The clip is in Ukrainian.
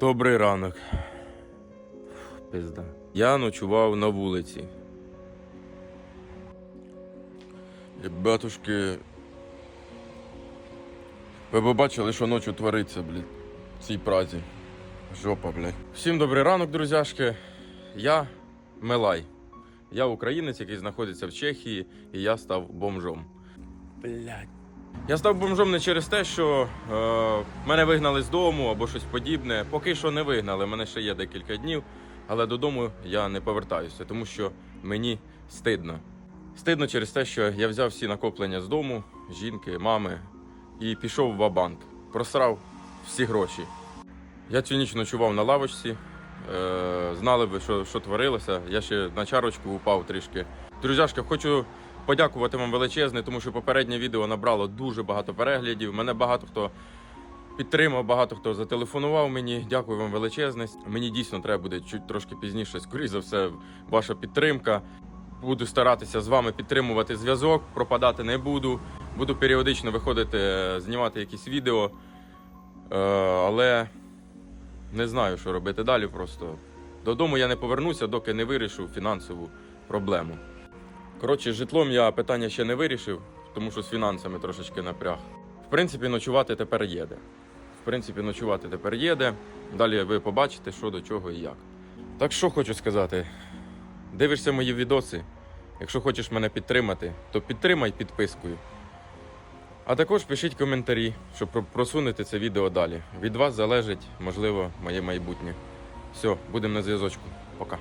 Добрий ранок. Пизда. Я ночував на вулиці. Батушки. Ви б бачили, що ночі твориться, блядь, в цій празі. Жопа, блядь. Всім добрий ранок, друзяшки. Я Мелай. Я українець, який знаходиться в Чехії, і я став бомжом. Блядь. Я став бомжом не через те, що е, мене вигнали з дому або щось подібне. Поки що не вигнали, мене ще є декілька днів, але додому я не повертаюся, тому що мені стидно. Стидно через те, що я взяв всі накоплення з дому, жінки, мами, і пішов в ва-банк. Просрав всі гроші. Я цю ніч ночував на лавочці. Е, знали ви, що, що творилося. Я ще на чарочку упав трішки. Друзяшки, хочу подякувати вам величезне, тому що попереднє відео набрало дуже багато переглядів. Мене багато хто підтримав, багато хто зателефонував мені. Дякую вам величезне. Мені дійсно треба буде чуть трошки пізніше, скоріш за все, ваша підтримка. Буду старатися з вами підтримувати зв'язок, пропадати не буду. Буду періодично виходити, е, знімати якісь відео. Е, але не знаю, що робити далі. Просто додому я не повернуся, доки не вирішу фінансову проблему. Коротше, житлом я питання ще не вирішив, тому що з фінансами трошечки напряг. В принципі, ночувати тепер їде. В принципі, ночувати тепер їде. Далі ви побачите, що до чого і як. Так що хочу сказати: дивишся мої відоси. Якщо хочеш мене підтримати, то підтримай підпискою. А також пишіть коментарі, щоб просунути це відео далі. Від вас залежить, можливо, моє майбутнє. Все, будемо на зв'язочку. Пока.